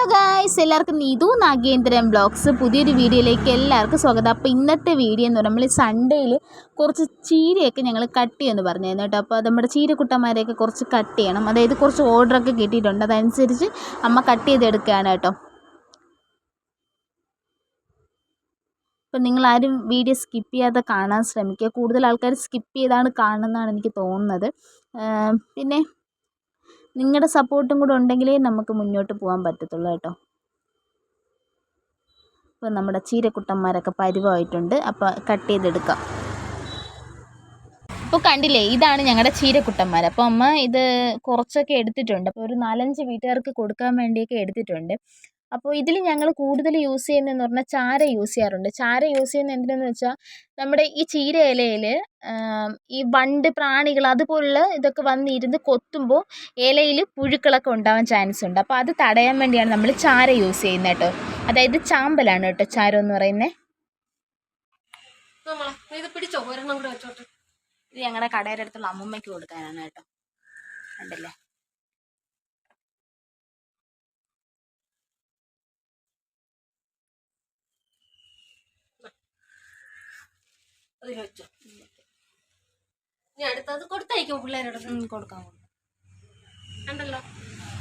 Hello guys എല്ലാവർക്കും Neethu Nagendran blogs പുതിയൊരു വീഡിയോയിലേക്ക് എല്ലാവർക്കും സ്വാഗതം. അപ്പോൾ ഇന്നത്തെ വീഡിയോ എന്ന് പറയുമ്പോൾ നമ്മൾ സൺഡേയിൽ കുറച്ച് ചീരയൊക്കെ ഞങ്ങൾ കട്ട് ചെയ്യുമെന്ന് പറഞ്ഞായിരുന്നു കേട്ടോ. അപ്പോൾ നമ്മുടെ ചീരക്കുട്ടന്മാരെയൊക്കെ കുറച്ച് കട്ട് ചെയ്യണം. അതായത് കുറച്ച് ഓർഡറൊക്കെ കിട്ടിയിട്ടുണ്ട്. അതനുസരിച്ച് അമ്മ കട്ട് ചെയ്തെടുക്കുകയാണ് കേട്ടോ. അപ്പം നിങ്ങളാരും വീഡിയോ സ്കിപ്പ് ചെയ്യാതെ കാണാൻ ശ്രമിക്കുക. കൂടുതൽ ആൾക്കാർ സ്കിപ്പ് ചെയ്താണ് കാണുന്നതാണ് എനിക്ക് തോന്നുന്നത്. പിന്നെ നിങ്ങളുടെ സപ്പോർട്ടും കൂടെ ഉണ്ടെങ്കിലേ നമുക്ക് മുന്നോട്ട് പോകാൻ പറ്റത്തുള്ളൂ കേട്ടോ. ഇപ്പോൾ നമ്മുടെ ചീരക്കുട്ടന്മാരൊക്കെ പരിവായിട്ടുണ്ട്. അപ്പോൾ കട്ട് ചെയ്തെടുക്കാം. അപ്പോൾ കണ്ടില്ലേ ഇതാണ് ഞങ്ങളുടെ ചീരക്കുട്ടന്മാർ അപ്പോൾ അമ്മ ഇത് കുറച്ചൊക്കെ എടുത്തിട്ടുണ്ട്. അപ്പോൾ ഒരു നാലഞ്ച് വീട്ടുകാർക്ക് കൊടുക്കാൻ വേണ്ടിയൊക്കെ എടുത്തിട്ടുണ്ട്. അപ്പോൾ ഇതിൽ ഞങ്ങൾ കൂടുതൽ യൂസ് ചെയ്യുന്നതെന്ന് പറഞ്ഞാൽ ചാര യൂസ് ചെയ്യാറുണ്ട്. ചാര യൂസ് ചെയ്യുന്നത് എന്തിനെന്ന് വെച്ചാൽ നമ്മുടെ ഈ ചീര ഇലയിൽ ഈ വണ്ട് പ്രാണികൾ അതുപോലുള്ള ഇതൊക്കെ വന്നിരുന്ന് കൊത്തുമ്പോൾ ഇലയിൽ പുഴുക്കളൊക്കെ ഉണ്ടാവാൻ ചാൻസ് ഉണ്ട്. അപ്പോൾ അത് തടയാൻ വേണ്ടിയാണ് നമ്മൾ ചാര യൂസ് ചെയ്യുന്നത് കേട്ടോ. അതായത് ചാമ്പലാണ് കേട്ടോ ചാരം എന്ന് പറയുന്നത് ഇത് പിടിച്ചോ. ഒരെണ്ണം കൂടെ ഇത് ഞങ്ങളുടെ കടയുടെ അടുത്തുള്ള അമ്മൂമ്മയ്ക്ക് കൊടുക്കാനാണ് കേട്ടോ. കണ്ടില്ലേ? അതിൽ വെച്ചോ ഇനി അടുത്തത് കൊടുത്തയക്കും പിള്ളേരുടെ.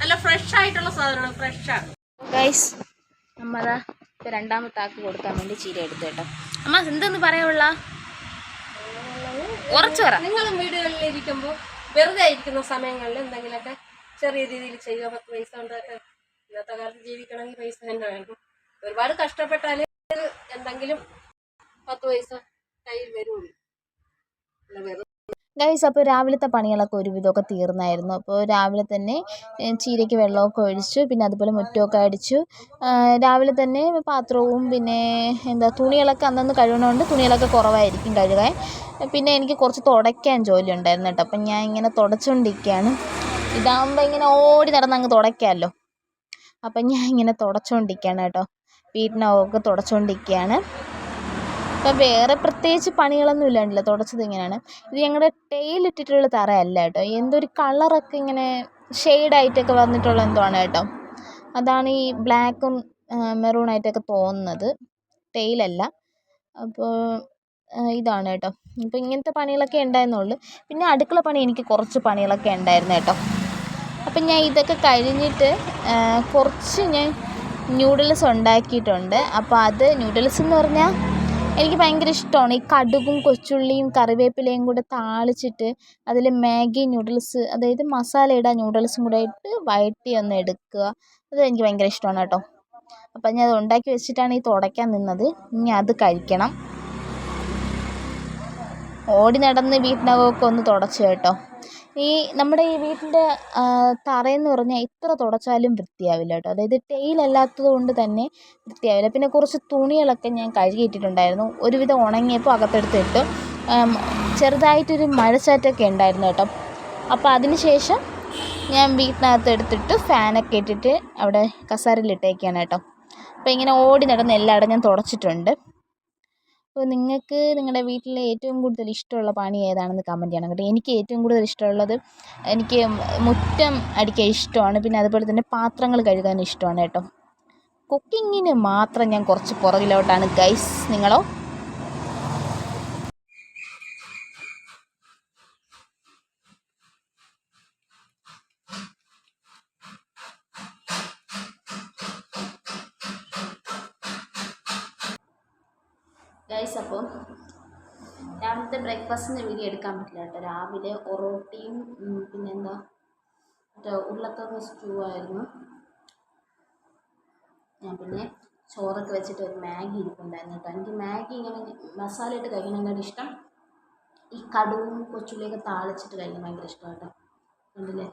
നല്ല ഫ്രഷ് ആയിട്ടുള്ള സാധനമാണ് ഗൈസ് നമ്മളാ ഇപ്പം രണ്ടാമത്തെ ആക്ക് കൊടുക്കാൻ വേണ്ടി ചീര എടുത്തു കേട്ടോ. അമ്മ എന്തെന്ന് പറയാനുള്ള ഉറച്ചു പറ. നിങ്ങളും വീടുകളിൽ ഇരിക്കുമ്പോൾ വെറുതെ ഇരിക്കുന്ന സമയങ്ങളിൽ എന്തെങ്കിലുമൊക്കെ ചെറിയ രീതിയിൽ ചെയ്യുക. പത്ത് പൈസ ഉണ്ടാക്കുക ഇന്നത്തെ കാലത്ത് ജീവിക്കണമെങ്കിൽ പൈസ തന്നെ വേണം. ഒരുപാട് കഷ്ടപ്പെട്ടാൽ എന്തെങ്കിലും പത്ത് പൈസ ഗൈസ് അപ്പോൾ രാവിലത്തെ പണികളൊക്കെ ഒരുവിധമൊക്കെ തീർന്നായിരുന്നു. അപ്പോൾ രാവിലെ തന്നെ ചീരയ്ക്ക് വെള്ളമൊക്കെ ഒഴിച്ചു പിന്നെ അതുപോലെ മുറ്റമൊക്കെ അടിച്ചു. രാവിലെ തന്നെ പാത്രവും പിന്നെ എന്താ തുണികളൊക്കെ അന്നന്ന് കഴുകണതുകൊണ്ട് തുണികളൊക്കെ കുറവായിരിക്കും കഴുകാൻ. പിന്നെ എനിക്ക് കുറച്ച് തുടയ്ക്കാൻ ജോലി ഉണ്ടായിരുന്നു കേട്ടോ. അപ്പം ഞാൻ ഇങ്ങനെ തുടച്ചുകൊണ്ടിരിക്കുകയാണ് ഇതാകുമ്പോൾ ഇങ്ങനെ ഓടി നടന്ന് അങ്ങ് തുടയ്ക്കാമല്ലോ അപ്പം ഞാൻ ഇങ്ങനെ തുടച്ചുകൊണ്ടിരിക്കുകയാണ് കേട്ടോ. വീട്ടിനൊക്കെ തുടച്ചുകൊണ്ടിരിക്കുകയാണ് ഇപ്പം വേറെ പ്രത്യേകിച്ച് പണികളൊന്നും ഇല്ലാണ്ടല്ലോ തുടച്ചത് ഇങ്ങനെയാണ്. ഇത് ഞങ്ങളുടെ ടൈലിട്ടിട്ടുള്ള തറയല്ല കേട്ടോ. എന്തൊരു കളറൊക്കെ ഇങ്ങനെ ഷെയ്ഡായിട്ടൊക്കെ വന്നിട്ടുള്ള എന്തോ ആണ് കേട്ടോ. അതാണ് ഈ ബ്ലാക്കും മെറൂൺ ആയിട്ടൊക്കെ തോന്നുന്നത്. ടൈലല്ല അപ്പോൾ ഇതാണ് കേട്ടോ. അപ്പോൾ ഇങ്ങനത്തെ പണികളൊക്കെ ഉണ്ടായിരുന്നുള്ളൂ. പിന്നെ അടുക്കള പണി എനിക്ക് കുറച്ച് പണികളൊക്കെ ഉണ്ടായിരുന്നു കേട്ടോ. അപ്പം ഞാൻ ഇതൊക്കെ കഴിഞ്ഞിട്ട് കുറച്ച് ഞാൻ ന്യൂഡിൽസ് ഉണ്ടാക്കിയിട്ടുണ്ട്. അപ്പോൾ അത് ന്യൂഡിൽസ് എന്ന് പറഞ്ഞാൽ എനിക്ക് ഭയങ്കര ഇഷ്ടമാണ്. ഈ കടുകും കൊച്ചുള്ളിയും കറിവേപ്പിലയും കൂടെ താളിച്ചിട്ട് അതിൽ മാഗി ന്യൂഡിൽസ് അതായത് മസാലയുടെ ന്യൂഡിൽസും കൂടെ ഇട്ട് വഴറ്റി ഒന്ന് എടുക്കുക. അത് എനിക്ക് ഭയങ്കര ഇഷ്ടമാണ് കേട്ടോ. അപ്പം ഞാൻ അത് ഉണ്ടാക്കി വെച്ചിട്ടാണ് ഈ തുടയ്ക്കാൻ നിന്നത്. ഇനി അത് കഴിക്കണം. ഓടി നടന്ന് വീട്ടിനകമൊക്കെ ഒന്ന് തുടച്ചു കേട്ടോ. ഈ നമ്മുടെ ഈ വീട്ടിന്റെ തറയെന്ന് പറഞ്ഞാൽ എത്ര തുടച്ചാലും വൃത്തിയാവില്ല കേട്ടോ. അതായത് ടൈലല്ലാത്തത് കൊണ്ട് തന്നെ വൃത്തിയാവില്ല. പിന്നെ കുറച്ച് തുണികളൊക്കെ ഞാൻ കഴുകിയിട്ടിട്ടുണ്ടായിരുന്നു. ഒരുവിധം ഉണങ്ങിയപ്പോൾ അകത്തെടുത്തിട്ട് ചെറുതായിട്ടൊരു മഴച്ചാറ്റൊക്കെ ഉണ്ടായിരുന്നു കേട്ടോ. അപ്പോൾ അതിന് ശേഷം ഞാൻ വീട്ടിനകത്ത് എടുത്തിട്ട് ഫാനൊക്കെ ഇട്ടിട്ട് അവിടെ കസാരയിലിട്ടേക്കാണ് കേട്ടോ. അപ്പോൾ ഇങ്ങനെ ഓടി നടന്ന് എല്ലായിടം ഞാൻ തുടച്ചിട്ടുണ്ട്. അപ്പോൾ നിങ്ങൾക്ക് നിങ്ങളുടെ വീട്ടിൽ ഏറ്റവും കൂടുതൽ ഇഷ്ടമുള്ള പണി ഏതാണെന്ന് കമന്റ് ചെയ്യണം കേട്ടോ. എനിക്ക് ഏറ്റവും കൂടുതൽ ഇഷ്ടമുള്ളത് എനിക്ക് മുറ്റം അടിക്കാൻ ഇഷ്ടമാണ്. പിന്നെ അതുപോലെ തന്നെ പാത്രങ്ങൾ കഴുകാൻ ഇഷ്ടമാണ് കേട്ടോ. കുക്കിങ്ങിന് മാത്രം ഞാൻ കുറച്ച് പുറകിലോട്ടാണ്. ഗൈസ് നിങ്ങളോ? ഗൈസ് അപ്പോൾ രാവിലത്തെ ബ്രേക്ക്ഫാസ്റ്റിന്റെ വീഡിയോ എടുക്കാൻ പറ്റില്ല കേട്ടോ. രാവിലെ ഒറോട്ടിയും പിന്നെന്താ? മറ്റേ ഉരുളക്കിഴങ്ങ് സ്റ്റൂ ആയിരുന്നു. ഞാൻ പിന്നെ ചോറൊക്കെ വെച്ചിട്ട് ഒരു മാഗി ഇരിപ്പുണ്ടായിരുന്നു കേട്ടോ. എനിക്ക് മാഗി ഇങ്ങനെ മസാല ഇട്ട് കഴിക്കുന്നതിനേക്കാൾ ഇഷ്ടം ഈ കടുവും കൊച്ചുള്ളിയൊക്കെ താളിച്ചിട്ട് കഴിക്കാൻ ഭയങ്കര ഇഷ്ടമാണ് കേട്ടോ. കണ്ടില്ലേ?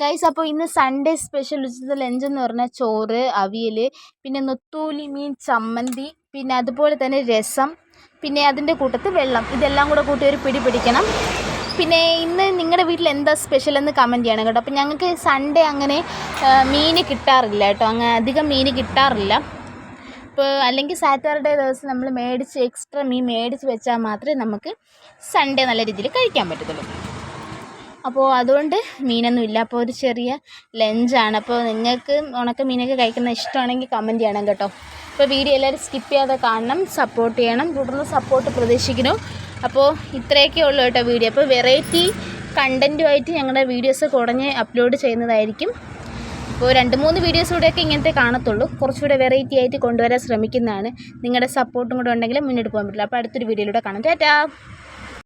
ഗൈസ് അപ്പോൾ ഇന്ന് സൺഡേ സ്പെഷ്യൽ ഉച്ചത്തെ ലഞ്ച് എന്ന് പറഞ്ഞാൽ ചോറ് അവിയൽ പിന്നെ നൊത്തൂലി മീൻ ചമ്മന്തി പിന്നെ അതുപോലെ തന്നെ രസം പിന്നെ അതിന്റെ കൂട്ടത്തിൽ വെള്ളം. ഇതെല്ലാം കൂടെ കൂട്ടി ഒരു പിടി പിടിക്കണം. പിന്നെ ഇന്ന് നിങ്ങളുടെ വീട്ടിൽ എന്താ സ്പെഷ്യൽ എന്ന് കമന്റ് ചെയ്യണം കേട്ടോ. അപ്പോൾ ഞങ്ങൾക്ക് സൺഡേ അങ്ങനെ മീൻ കിട്ടാറില്ല കേട്ടോ. അങ്ങനെ അധികം മീൻ കിട്ടാറില്ല. ഇപ്പോൾ അല്ലെങ്കിൽ സാറ്റർഡേ ദിവസം നമ്മൾ മേടിച്ച് എക്സ്ട്രാ മീൻ മേടിച്ച് വെച്ചാൽ മാത്രമേ നമുക്ക് സൺഡേ നല്ല രീതിയിൽ കഴിക്കാൻ പറ്റത്തുള്ളൂ. അപ്പോൾ അതുകൊണ്ട് മീനൊന്നും ഇല്ല. അപ്പോൾ ഒരു ചെറിയ ലഞ്ചാണ് അപ്പോൾ നിങ്ങൾക്ക് ഉണക്ക മീനൊക്കെ കഴിക്കുന്ന ഇഷ്ടമാണെങ്കിൽ കമന്റ് ചെയ്യണം കേട്ടോ. അപ്പോൾ വീഡിയോ എല്ലാവരും സ്കിപ്പ് ചെയ്യാതെ കാണണം സപ്പോർട്ട് ചെയ്യണം. തുടർന്ന് സപ്പോർട്ട് പ്രതീക്ഷിക്കുന്നു. അപ്പോൾ ഇത്രയൊക്കെ ഉള്ളൂ കേട്ടോ വീഡിയോ അപ്പോൾ വെറൈറ്റി കണ്ടന്റുമായിട്ട് ഞങ്ങളുടെ വീഡിയോസ് കുറഞ്ഞ് അപ്ലോഡ് ചെയ്യുന്നതായിരിക്കും. അപ്പോൾ രണ്ട് മൂന്ന് വീഡിയോസ് കൂടെയൊക്കെ ഇങ്ങനത്തെ കാണത്തുള്ളൂ. കുറച്ചുകൂടെ വെറൈറ്റി ആയിട്ട് കൊണ്ടുവരാൻ ശ്രമിക്കുന്നതാണ്. നിങ്ങളുടെ സപ്പോർട്ടും കൂടെ ഉണ്ടെങ്കിൽ മുന്നോട്ട് പോകാൻ പറ്റില്ല. അപ്പോൾ അടുത്തൊരു വീഡിയോയിലൂടെ കാണാം. ടാറ്റാ